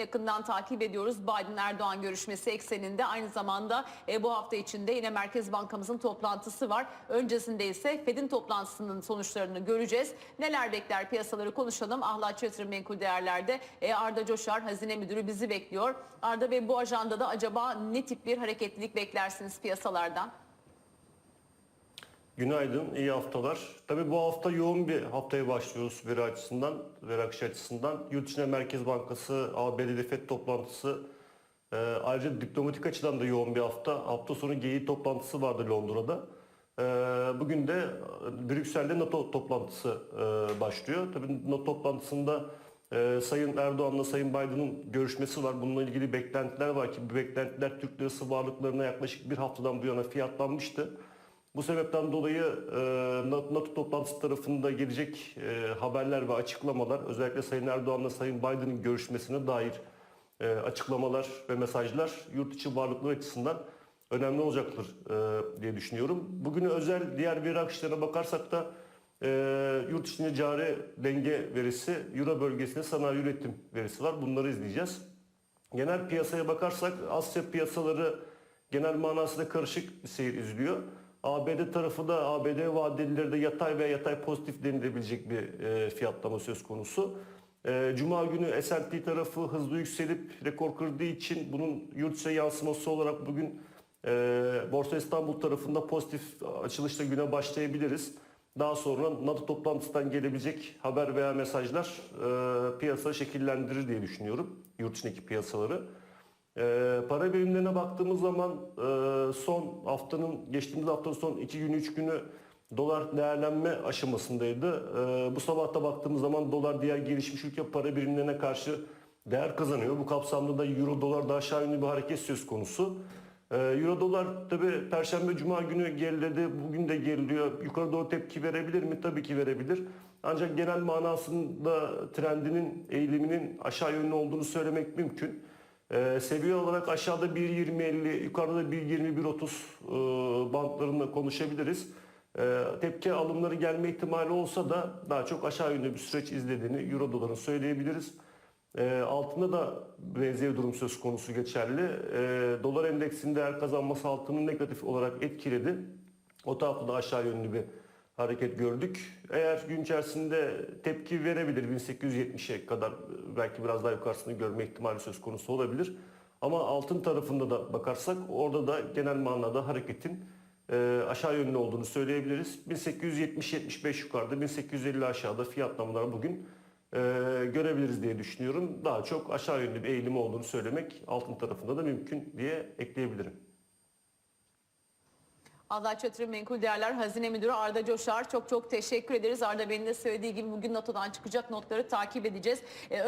yakından takip ediyoruz. Biden-Erdoğan görüşmesi ekseninde aynı zamanda e, bu hafta içinde yine Merkez Bankamızın toplantısı var. Öncesinde ise Fed'in toplantısının sonuçlarını göreceğiz. Neler bekler piyasaları konuşalım. Ahlat Yatırım Menkul Değerler'de e, Arda Coşar, Hazine Müdürü bizi bekliyor. Arda Bey bu ajandada acaba ne tip bir hareketlilik beklersiniz piyasalardan? Günaydın, iyi haftalar. Tabii bu hafta yoğun bir haftaya başlıyoruz veri açısından, veri akışı açısından. Yurt içinde Merkez Bankası, ABD'de FED toplantısı, e, ayrıca diplomatik açıdan da yoğun bir hafta. Hafta sonu G7 toplantısı vardı Londra'da. E, bugün de Brüksel'de NATO toplantısı e, başlıyor. Tabii NATO toplantısında e, Sayın Erdoğan'la Sayın Biden'ın görüşmesi var. Bununla ilgili beklentiler var ki bu beklentiler Türk lirası varlıklarına yaklaşık bir haftadan bu yana fiyatlanmıştı. Bu sebepten dolayı e, NATO toplantısı tarafında gelecek e, haberler ve açıklamalar özellikle Sayın Erdoğan'la Sayın Biden'ın görüşmesine dair e, açıklamalar ve mesajlar yurt içi varlıklar açısından önemli olacaktır e, diye düşünüyorum. Bugüne özel diğer veri akışlarına bakarsak da yurt içinde cari denge verisi, Euro bölgesinde sanayi üretim verisi var. Bunları izleyeceğiz. Genel piyasaya bakarsak Asya piyasaları genel manasında karışık bir seyir izliyor. ABD tarafı da ABD vadelileri de yatay veya yatay pozitif denilebilecek bir e, fiyatlama söz konusu. E, Cuma günü S&P tarafı hızlı yükselip rekor kırdığı için bunun yurt yansıması olarak bugün e, Borsa İstanbul tarafında pozitif açılışla güne başlayabiliriz. Daha sonra NATO toplantısından gelebilecek haber veya mesajlar e, piyasa şekillendirir diye düşünüyorum. Yurt içindeki piyasaları. Ee, para birimlerine baktığımız zaman e, son haftanın geçtiğimiz haftanın son 2 günü 3 günü dolar değerlenme aşamasındaydı. Ee, bu sabah da baktığımız zaman dolar diğer gelişmiş ülke para birimlerine karşı değer kazanıyor. Bu kapsamda da euro dolar da aşağı yönlü bir hareket söz konusu. Ee, Euro dolar tabi perşembe cuma günü geriledi. Bugün de geriliyor. Yukarı doğru tepki verebilir mi? Tabii ki verebilir. Ancak genel manasında trendinin eğiliminin aşağı yönlü olduğunu söylemek mümkün. Ee, seviye olarak aşağıda 1.20-50, yukarıda 1.20-1.30 e, bantlarında konuşabiliriz. Ee, tepki alımları gelme ihtimali olsa da daha çok aşağı yönlü bir süreç izlediğini Euro doların söyleyebiliriz. Ee, altında da benzer durum söz konusu geçerli. Ee, dolar endeksinde değer kazanması altının negatif olarak etkiledi. O tarafta da aşağı yönlü bir hareket gördük. Eğer gün içerisinde tepki verebilir 1870'e kadar belki biraz daha yukarısını görme ihtimali söz konusu olabilir. Ama altın tarafında da bakarsak orada da genel manada hareketin e, aşağı yönlü olduğunu söyleyebiliriz. 1870-75 yukarıda 1850 aşağıda fiyatlamalar bugün e, görebiliriz diye düşünüyorum. Daha çok aşağı yönlü bir eğilim olduğunu söylemek altın tarafında da mümkün diye ekleyebilirim. Allah Yatırım Menkul Değerler Hazine Müdürü Arda Coşar çok çok teşekkür ederiz. Arda Bey'in de söylediği gibi bugün NATO'dan çıkacak notları takip edeceğiz. Ee,